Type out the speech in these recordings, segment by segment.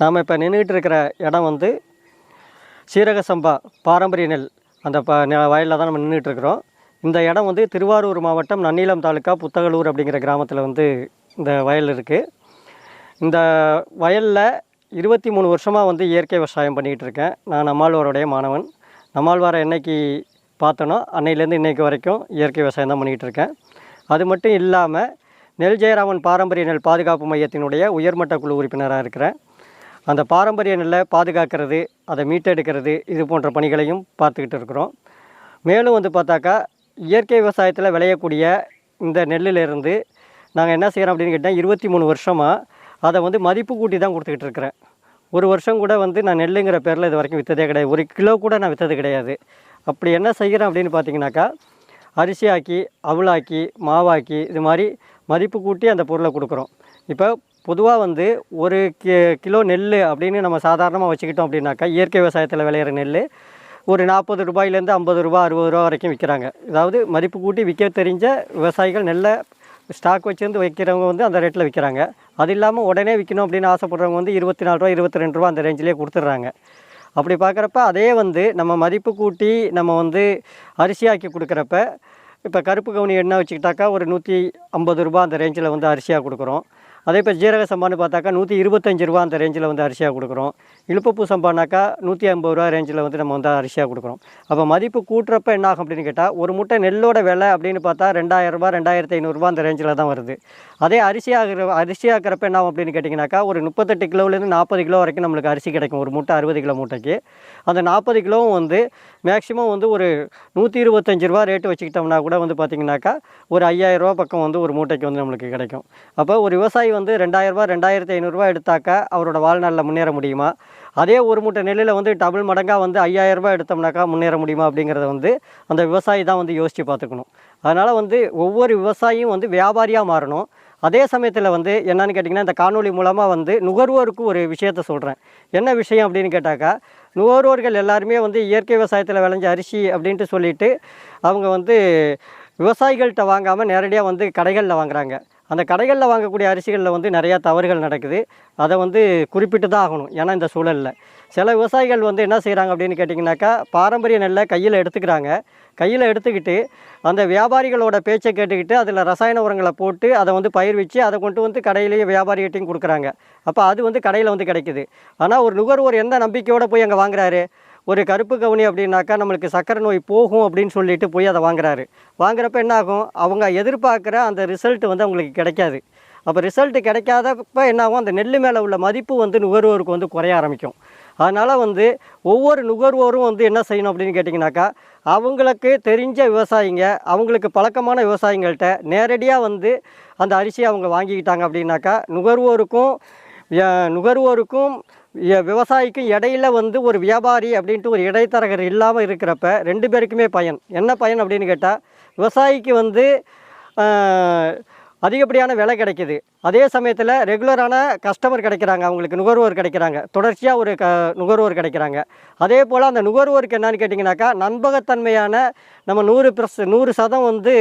நாம் இப்போ நின்றுக்கிட்டு இருக்கிற இடம் வந்து சீரக சம்பா பாரம்பரிய நெல். அந்த ப வயலில் தான் நம்ம நின்றுட்டு இருக்கிறோம். இந்த இடம் வந்து திருவாரூர் மாவட்டம் நன்னிலம் தாலுக்கா புத்தகலூர் அப்படிங்கிற கிராமத்தில் வந்து இந்த வயல் இருக்குது இந்த வயலில் இருபத்தி மூணு வருஷமாக வந்து இயற்கை விவசாயம் பண்ணிக்கிட்டு இருக்கேன். நான் நம்மாழ்வாருடைய மாணவன். நம்மாழ்வாரை என்னைக்கு பார்த்தனோ அன்னையிலேருந்து இன்னைக்கு வரைக்கும் இயற்கை விவசாயம் தான் பண்ணிக்கிட்டு இருக்கேன். அது மட்டும் இல்லாமல் நெல் ஜெயராமன் பாரம்பரிய நெல் பாதுகாப்பு மையத்தினுடைய உயர்மட்ட குழு உறுப்பினராக இருக்கிறேன். அந்த பாரம்பரிய நெல்லை பாதுகாக்கிறது அதை மீட்டெடுக்கிறது இது போன்ற பணிகளையும் பார்த்துக்கிட்டு இருக்கிறோம். மேலும் வந்து பார்த்தாக்கா இயற்கை விவசாயத்தில் விளையக்கூடிய இந்த நெல்லிலிருந்து நாங்கள் என்ன செய்கிறோம் அப்படின்னு கேட்டால் இருபத்தி மூணு வருஷமாக அதை வந்து மதிப்பு கூட்டி தான் கொடுத்துக்கிட்டு இருக்கிறேன். ஒரு வருஷம் கூட வந்து நான் நெல்லுங்கிற பேரில் இது வரைக்கும் விற்றதே கிடையாது. ஒரு கிலோ கூட நான் விற்றது கிடையாது. அப்படி என்ன செய்கிறேன் அப்படின்னு பார்த்தீங்கன்னாக்கா அரிசியாக்கி அவலாக்கி மாவாக்கி இது மாதிரி மதிப்பு கூட்டி அந்த பொருளை கொடுக்குறோம். இப்போ பொதுவாக வந்து ஒரு கி கிலோ நெல் அப்படின்னு நம்ம சாதாரணமாக வச்சுக்கிட்டோம் அப்படின்னாக்கா இயற்கை விவசாயத்தில் விளையிற நெல் ஒரு நாற்பது ரூபாயிலேருந்து ஐம்பது ரூபா அறுபது ரூபா வரைக்கும் விற்கிறாங்க அதாவது மதிப்பு கூட்டி விற்க தெரிஞ்ச விவசாயிகள் நெல்லை ஸ்டாக் வச்சுருந்து வைக்கிறவங்க வந்து அந்த ரேட்டில் விற்கிறாங்க அது இல்லாமல் உடனே விற்கணும் அப்படின்னு ஆசைப்படுறவங்க வந்து இருபத்தி நாலு ரூபா இருபத்தி ரெண்டு ரூபா அந்த ரேஞ்சிலே கொடுத்துட்றாங்க. அப்படி பார்க்குறப்ப அதே வந்து நம்ம மதிப்பு கூட்டி நம்ம வந்து அரிசியாக்கி கொடுக்குறப்ப இப்போ கருப்பு கவுனி என்ன வச்சுக்கிட்டாக்கா ஒரு நூற்றி ஐம்பது ரூபா அந்த ரேஞ்சில் வந்து அரிசியாக கொடுக்குறோம். அதே இப்போ ஜீரக சம்பான்னு பார்த்தாக்கா நூற்றி இருபத்தஞ்சி ரூபா அந்த ரேஞ்சில் வந்து அரிசியாக கொடுக்குறோம். இழுப்பப்பூ சம்பானாக்கா நூற்றி ஐம்பது ரூபா ரேஞ்சில் வந்து நம்ம வந்து அரிசியாக கொடுக்குறோம். அப்போ மதிப்பு கூட்டுறப்ப என்ன ஆகும் அப்படின்னு கேட்டால் ஒரு மூட்டை நெல்லோட விலை அப்படின்னு பார்த்தா ரெண்டாயிரரூபா ரெண்டாயிரத்தி ஐநூறுரூவா அந்த ரேஞ்சில் தான் வருது. அதே அரிசியாகிற ஆகிற என்ன ஆகும் அப்படின்னு கேட்டிங்கனாக்கா ஒரு முப்பத்தெட்டு கிலோலேருந்து நாற்பது கிலோ வரைக்கும் நம்மளுக்கு அரிசி கிடைக்கும் ஒரு மூட்டை அறுபது கிலோ மூட்டைக்கு. அந்த நாற்பது கிலோவும் வந்து மேக்ஸிமம் வந்து ஒரு நூற்றி இருபத்தஞ்சி ரூபா ரேட்டு வச்சுக்கிட்டோம்னா கூட வந்து பார்த்திங்கனாக்கா ஒரு ஐயாயிரரூபா பக்கம் வந்து ஒரு மூட்டைக்கு வந்து நம்மளுக்கு கிடைக்கும். அப்போ ஒரு விவசாயி வந்து ரெண்டாயிரரூபா ரெண்டாயிரத்தி ஐநூறுரூவா எடுத்தாக்கா அவரோட வாழ்நாளில் முன்னேற முடியுமா? அதே ஒரு மூட்டை நெல்லில் வந்து டபுள் மடங்காக வந்து ஐயாயிரம் ரூபாய் எடுத்தோம்னாக்கா முன்னேற முடியுமா அப்படிங்கிறத வந்து அந்த விவசாயி தான் வந்து யோசித்து பார்த்துக்கணும். அதனால் வந்து ஒவ்வொரு விவசாயியும் வந்து வியாபாரியாக மாறணும். அதே சமயத்தில் வந்து என்னன்னு கேட்டிங்கன்னா இந்த காணொளி மூலமாக வந்து நுகர்வோருக்கு ஒரு விஷயத்த சொல்கிறேன் என்ன விஷயம் அப்படின்னு கேட்டாக்கா நுகர்வோர்கள் எல்லாருமே வந்து இயற்கை விவசாயத்தில் விளைஞ்ச அரிசி அப்படின்ட்டு சொல்லிட்டு அவங்க வந்து விவசாயிகள்கிட்ட வாங்காமல் நேரடியாக வந்து கடைகளில் வாங்குறாங்க. அந்த கடைகளில் வாங்கக்கூடிய அரிசிகளில் வந்து நிறையா தவறுகள் நடக்குது. அதை வந்து குறிப்பிட்டு தான் ஆகணும். ஏன்னா இந்த சூழலில். சில விவசாயிகள் வந்து என்ன செய்கிறாங்க அப்படின்னு கேட்டிங்கனாக்கா பாரம்பரிய நெல்லை கையில் எடுத்துக்கிறாங்க. கையில் எடுத்துக்கிட்டு அந்த வியாபாரிகளோட பேச்சை கேட்டுக்கிட்டு அதில் ரசாயன உரங்களை போட்டு அதை வந்து பயிர் வச்சு அதை கொண்டு வந்து கடையிலேயே வியாபாரிகிட்டையும் கொடுக்குறாங்க. அப்போ அது வந்து கடையில் வந்து கிடைக்குது. ஆனால் ஒரு நுகர்வோர் எந்த நம்பிக்கையோடு போய் அங்கே வாங்குறாரு? ஒரு கருப்பு கவுனி அப்படின்னாக்கா நம்மளுக்கு சக்கரை நோய் போகும் அப்படின்னு சொல்லிட்டு போய் அதை வாங்குறாரு. வாங்குறப்ப என்ன ஆகும் அவங்க எதிர்பார்க்குற அந்த ரிசல்ட் வந்து அவங்களுக்கு கிடைக்காது. அப்போ ரிசல்ட்டு கிடைக்காதப்ப என்னாகும்? அந்த நெல் மேலே உள்ள மதிப்பு வந்து நுகர்வோருக்கு வந்து குறைய ஆரம்பிக்கும். அதனால் வந்து ஒவ்வொரு நுகர்வோரும் வந்து என்ன செய்யணும் அப்படின்னு கேட்டிங்கனாக்கா அவங்களுக்கு தெரிஞ்ச விவசாயிங்க அவங்களுக்கு பழக்கமான விவசாயிங்கள்கிட்ட நேரடியாக வந்து அந்த அரிசியை அவங்க வாங்கிக்கிட்டாங்க அப்படின்னாக்கா நுகர்வோருக்கும் நுகர்வோருக்கும் விவசாயிக்கும் இடையில வந்து ஒரு வியாபாரி அப்படின்ட்டு ஒரு இடைத்தரகர் இல்லாமல் இருக்கிறப்ப ரெண்டு பேருக்குமே பயன். என்ன பயன் அப்படின்னு கேட்டால் விவசாயிக்கு வந்து அதிகப்படியான விலை கிடைக்கிது. அதே சமயத்தில் ரெகுலரான கஸ்டமர் கிடைக்கிறாங்க அவங்களுக்கு நுகர்வோர் கிடைக்கிறாங்க. தொடர்ச்சியாக ஒரு க நுகர்வோர் கிடைக்கிறாங்க. அதே போல் அந்த நுகர்வோருக்கு என்னன்னு கேட்டிங்கனாக்கா நம்பகத்தன்மையான நம்ம நூறு ப்ரஸ் நூறு சதம் வந்து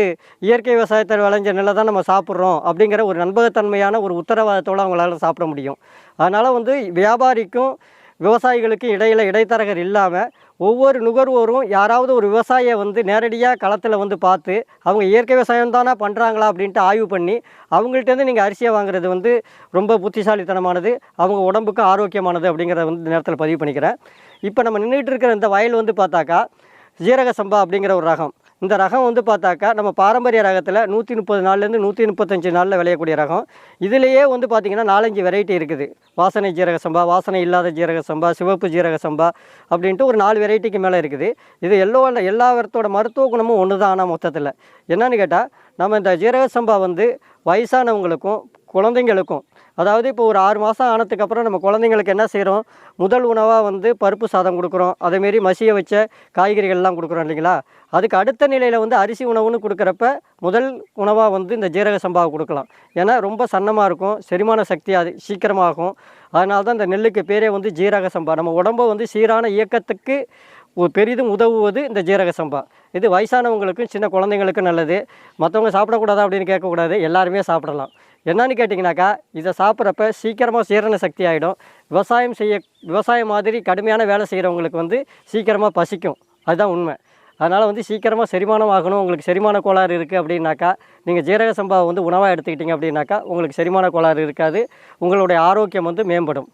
இயற்கை விவசாயத்தில் விளைஞ்ச நிலை தான் நம்ம சாப்பிட்றோம் அப்படிங்கிற ஒரு நம்பகத்தன்மையான ஒரு உத்தரவாதத்தோடு அவங்களால சாப்பிட முடியும். அதனால் வந்து வியாபாரிக்கும் விவசாயிகளுக்கும் இடையில் இடைத்தரகர் இல்லாமல் ஒவ்வொரு நுகர்வோரும் யாராவது ஒரு விவசாயியை வந்து நேரடியாக களத்தில் வந்து பார்த்து அவங்க இயற்கை விவசாயம் தானே பண்ணுறாங்களா அப்படின்ட்டு ஆய்வு பண்ணி அவங்கள்ட்டேருந்து நீங்கள் அரிசியை வாங்குறது வந்து ரொம்ப புத்திசாலித்தனமானது அவங்க உடம்புக்கு ஆரோக்கியமானது அப்படிங்கிறத வந்து நேரத்தில் பதிவு பண்ணிக்கிறேன். இப்போ நம்ம நின்றுட்டு இருக்கிற இந்த வயல் வந்து பார்த்தாக்கா ஜீரக சம்பா அப்படிங்கிற ஒரு ரகம். இந்த ரகம் வந்து பார்த்தாக்கா நம்ம பாரம்பரிய ரகத்தில் நூற்றி முப்பது நாள்லேருந்து நூற்றி முப்பத்தஞ்சு நாளில் விளையக்கூடிய ரகம். இதுலேயே வந்து பார்த்திங்கன்னா நாலஞ்சு வெரைட்டி இருக்குது. வாசனை ஜீரக சம்பா வாசனை இல்லாத ஜீரக சம்பா சிவப்பு ஜீரக சம்பா அப்படின்ட்டு ஒரு நாலு வெரைட்டிக்கு மேலே இருக்குது. இது எல்லோ எல்லாத்தோட மருத்துவ குணமும் ஒன்று தான் ஆனால் மொத்தத்தில். என்னென்னு கேட்டால் நம்ம இந்த ஜீரக சம்பா வந்து வயசானவங்களுக்கும் குழந்தைங்களுக்கும். அதாவது இப்போ ஒரு ஆறு மாதம் ஆனதுக்கப்புறம் நம்ம குழந்தைங்களுக்கு என்ன செய்கிறோம் முதல் உணவாக வந்து பருப்பு சாதம் கொடுக்குறோம். அதேமாரி மசிய வச்ச காய்கறிகள்லாம் கொடுக்குறோம் இல்லைங்களா? அதுக்கு அடுத்த நிலையில் வந்து அரிசி உணவுன்னு கொடுக்குறப்ப முதல் உணவாக வந்து இந்த ஜீரக சம்பாவை கொடுக்கலாம். ஏன்னா ரொம்ப சன்னமாக இருக்கும் செரிமான சக்தி அது சீக்கிரமாகும். அதனால தான் இந்த நெல்லுக்கு பேரே வந்து ஜீரக சம்பா. நம்ம உடம்பை வந்து சீரான இயக்கத்துக்கு பெரிதும் உதவுவது இந்த ஜீரக சம்பா. இது வயசானவங்களுக்கும் சின்ன குழந்தைங்களுக்கும் நல்லது. மற்றவங்க சாப்பிடக்கூடாதா அப்படின்னு கேட்கக்கூடாது. எல்லாருமே சாப்பிடலாம். என்னன்னு கேட்டிங்கனாக்கா இதை சாப்பிட்றப்ப சீக்கிரமாக சீரண சக்தி ஆகிடும் விவசாயம் செய்ய விவசாயம் மாதிரி கடுமையான வேலை செய்கிறவங்களுக்கு வந்து சீக்கிரமாக பசிக்கும். அதுதான் உண்மை. அதனால் வந்து சீக்கிரமாக செரிமானம் ஆகணும். உங்களுக்கு செரிமான கோளாறு இருக்குது அப்படின்னாக்கா நீங்கள் ஜீரக சம்பாவை வந்து உணவாக எடுத்துக்கிட்டீங்க அப்படின்னாக்கா உங்களுக்கு செரிமான கோளாறு இருக்காது. உங்களுடைய ஆரோக்கியம் வந்து மேம்படும்.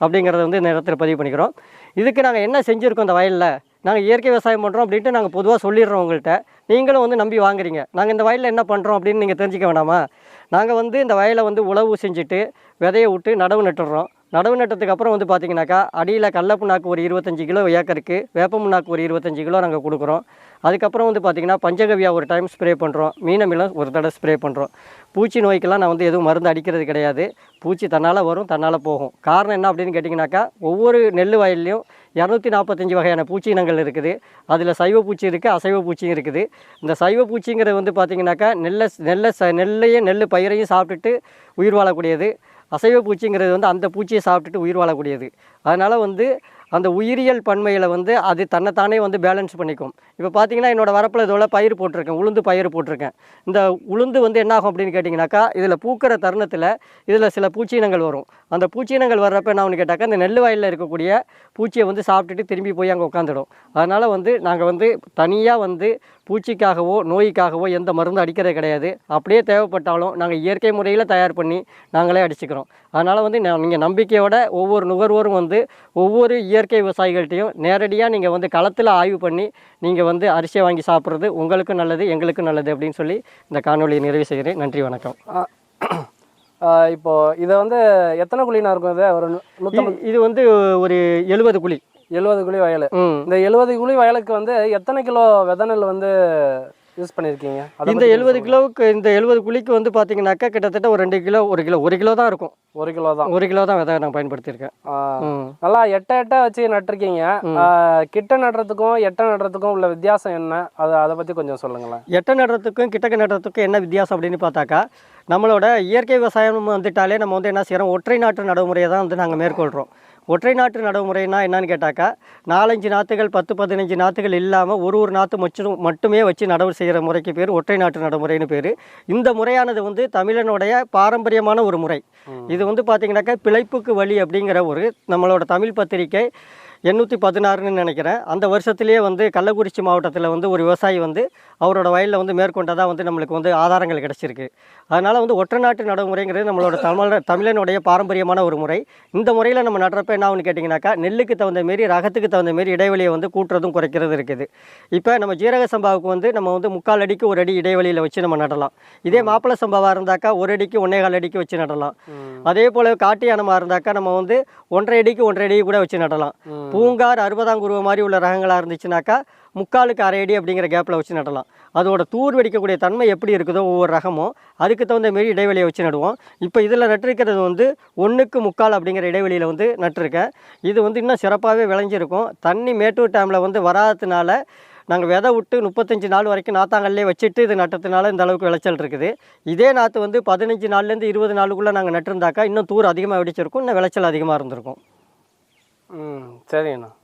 அப்படிங்கிறத வந்து இந்த இடத்துல பதிவு பண்ணிக்கிறோம். இதுக்கு நாங்கள் என்ன செஞ்சுருக்கோம் இந்த வயலில்? நாங்கள் இயற்கை விவசாயம் பண்ணுறோம் அப்படின்ட்டு நாங்கள் பொதுவாக சொல்லிடுறோம் உங்கள்கிட்ட நீங்களும் வந்து நம்பி வாங்குறீங்க. நாங்கள் இந்த வயலில் என்ன பண்ணுறோம் அப்படின்னு நீங்கள் தெரிஞ்சுக்க வேணாமா? நாங்கள் வந்து இந்த வயலை வந்து உழவு செஞ்சுட்டு விதையை விட்டு நடவு நட்டுடுறோம். நடவு நட்டத்துக்கு அப்புறம் வந்து பார்த்தீங்கன்னாக்கா அடியில் கல்லப்புண்ணாக்கு ஒரு இருபத்தஞ்சி கிலோ ஏக்கருக்கு வேப்பமுண்ணாக்கு ஒரு இருபத்தஞ்சி கிலோ நாங்கள் கொடுக்குறோம். அதுக்கப்புறம் வந்து பார்த்திங்கன்னா பஞ்சகவியா ஒரு டைம் ஸ்ப்ரே பண்ணுறோம் மீனமிலம் ஒரு தடவை ஸ்ப்ரே பண்ணுறோம் பூச்சி நோய்க்கெல்லாம் நான் வந்து எதுவும் மருந்து அடிக்கிறது கிடையாது. பூச்சி தன்னால் வரும் தன்னால் போகும். காரணம் என்ன அப்படின்னு கேட்டிங்கனாக்கா ஒவ்வொரு நெல் வயல்லையும் இரநூத்தி நாற்பத்தஞ்சு வகையான பூச்சி இனங்கள் இருக்குது. அதில் சைவ பூச்சி இருக்குது அசைவ பூச்சியும் இருக்குது. இந்த சைவ பூச்சிங்கிறது வந்து பார்த்திங்கனாக்கா நெல்லை நெல்லை ச நெல்லையும் நெல் பயிரையும் சாப்பிட்டுட்டு உயிர் வாழக்கூடியது. அசைவ பூச்சிங்கிறது வந்து அந்த பூச்சியை சாப்பிட்டுட்டு உயிர் வாழக்கூடியது. அதனால் வந்து அந்த உயிரியல் பன்மையில் வந்து அது தன்னைத்தானே வந்து பேலன்ஸ் பண்ணிக்கும். இப்போ பார்த்தீங்கன்னா என்னோடய வரப்பில் இதோட பயிர் போட்டிருக்கேன் உளுந்து பயிர் போட்டிருக்கேன். இந்த உளுந்து வந்து என்ன ஆகும் அப்படின்னு கேட்டிங்கனாக்கா இதில் பூக்கிற தருணத்தில் இதில் சில பூச்சினங்கள் வரும். அந்த பூச்சினங்கள் வர்றப்ப என்ன ஒன்று கேட்டாக்கா இந்த நெல் வயலில் இருக்கக்கூடிய பூச்சியை வந்து சாப்பிட்டுட்டு திரும்பி போய் அங்கே உட்காந்துடும் அதனால் வந்து நாங்கள் வந்து தனியாக வந்து பூச்சிக்காகவோ நோய்க்காகவோ எந்த மருந்து அடிக்கிறது கிடையாது. அப்படியே தேவைப்பட்டாலும் நாங்கள் இயற்கை முறையில் தயார் பண்ணி நாங்களே அடிச்சுக்கிறோம். அதனால் வந்து நீங்கள் நம்பிக்கையோட ஒவ்வொரு நுகர்வோரும் வந்து ஒவ்வொரு இயற்கை விவசாயிகள்ட்டையும் நேரடியாக நீங்கள் வந்து களத்தில் ஆய்வு பண்ணி நீங்கள் வந்து அரிசியை வாங்கி சாப்பிட்றது உங்களுக்கும் நல்லது எங்களுக்கும் நல்லது அப்படின்னு சொல்லி இந்த காணொலியை நிறைவு செய்கிறேன். நன்றி வணக்கம். இப்போ இதை வந்து எத்தனை குழினா இருக்கும் இது? ஒரு இது- வந்து ஒரு எழுபது குழி. எழுபது குழி வயல். இந்த எழுபது குழி வயலுக்கு வந்து எத்தனை கிலோ விதை நெல் வந்து யூஸ் பண்ணியிருக்கீங்க இந்த எழுபது கிலோவுக்கு இந்த எழுபது குழிக்கு வந்து பார்த்தீங்கன்னாக்கா கிட்டத்தட்ட ஒரு ரெண்டு கிலோ ஒரு கிலோ ஒரு கிலோ தான் இருக்கும். ஒரு கிலோ தான். ஒரு கிலோ தான் விதை நான் பயன்படுத்தியிருக்கேன். நல்லா எட்ட எட்ட வச்சு நட்டிருக்கீங்க. கிட்ட நடுறதுக்கும் எட்ட நடுறதுக்கும் உள்ள வித்தியாசம் என்ன? அதை அதை பற்றி கொஞ்சம் சொல்லுங்களேன். எட்டை நடுறதுக்கும் கிட்டக்க நடுறதுக்கும் என்ன வித்தியாசம் அப்படின்னு பார்த்தாக்கா நம்மளோட இயற்கை விவசாயம் வந்துட்டாலே நம்ம வந்து என்ன செய்கிறோம் ஒற்றை நாட்டு நடைமுறையை தான் வந்து நாங்கள் மேற்கொள்கிறோம் ஒற்றை நாட்டு நடைமுறைனா என்னன்னு கேட்டாக்கா நாலஞ்சு நாற்றுகள் பத்து பதினஞ்சு நாற்றுகள் இல்லாமல் ஒரு ஒரு நாற்று மட்டும் மட்டுமே வச்சு நடவு செய்கிற முறைக்கு பேர் ஒற்றை நாட்டு நடைமுறைன்னு பேர். இந்த முறையானது வந்து தமிழனுடைய பாரம்பரியமான ஒரு முறை. இது வந்து பார்த்திங்கனாக்கா பிழைப்புக்கு வழி அப்படிங்கிற ஒரு நம்மளோட தமிழ் பத்திரிக்கை எண்ணூற்றி பதினாறுன்னு நினைக்கிறேன். அந்த வருஷத்துலேயே வந்து கள்ளக்குறிச்சி மாவட்டத்தில் வந்து ஒரு விவசாயி வந்து அவரோட வயலில் வந்து மேற்கொண்டதாக வந்து நம்மளுக்கு வந்து ஆதாரங்கள் கிடச்சிருக்கு. அதனால் வந்து ஒற்றை நாட்டு நடைமுறைங்கிறது நம்மளோட தமிழ தமிழனுடைய பாரம்பரியமான ஒரு முறை. இந்த முறையில் நம்ம நடுறப்ப என்ன ஆகுன்னு கேட்டிங்கனாக்கா நெல்லுக்கு தகுந்த மாரி ரகத்துக்கு தகுந்த மாரி இடைவெளியை வந்து கூட்டுறதும் குறைக்கிறது இருக்குது. இப்போ நம்ம ஜீரக சம்பாவுக்கு வந்து நம்ம வந்து முக்கால் அடிக்கு ஒரு அடி இடைவெளியில் வச்சு நம்ம நடலாம். இதே மாப்பிள சம்பாவாக இருந்தாக்கா ஒரு அடிக்கு ஒன்றே கால் அடிக்கு வச்சு நடலாம். அதே போல் காட்டு யானமாக இருந்தாக்கா நம்ம வந்து ஒன்றரை அடிக்கு ஒன்றரை அடி கூட வச்சு நடலாம். பூங்கார் அறுபதாம் குருவ மாதிரி உள்ள ரகங்களாக இருந்துச்சுனாக்கா முக்காலுக்கு அரை அடி அப்படிங்கிற கேப்பில் வச்சு நடலாம். அதோட தூர் வெடிக்கக்கூடிய தன்மை எப்படி இருக்குதோ ஒவ்வொரு ரகமும் அதுக்கு தகுந்த மாரி இடைவெளியை வச்சு நடுவோம். இப்போ இதில் நட்டிருக்கிறது வந்து ஒன்றுக்கு முக்கால் அப்படிங்கிற இடைவெளியில் வந்து நட்டிருக்கேன். இது வந்து இன்னும் சிறப்பாகவே விளைஞ்சிருக்கும். தண்ணி மேட்டூர் டேமில் வந்து வராததுனால நாங்கள் விதை விட்டு முப்பத்தஞ்சு நாள் வரைக்கும் நாத்தாங்கல்லே வச்சுட்டு இது நட்டதுனால இந்த அளவுக்கு விளைச்சல் இருக்குது. இதே நாற்று வந்து பதினஞ்சு நாள்லேருந்து இருபது நாளுக்குள்ளே நாங்கள் நட்டிருந்தாக்கா இன்னும் தூர் அதிகமாக வெடிச்சிருக்கும் இன்னும் விளைச்சல் அதிகமாக இருந்திருக்கும். 嗯这里呢。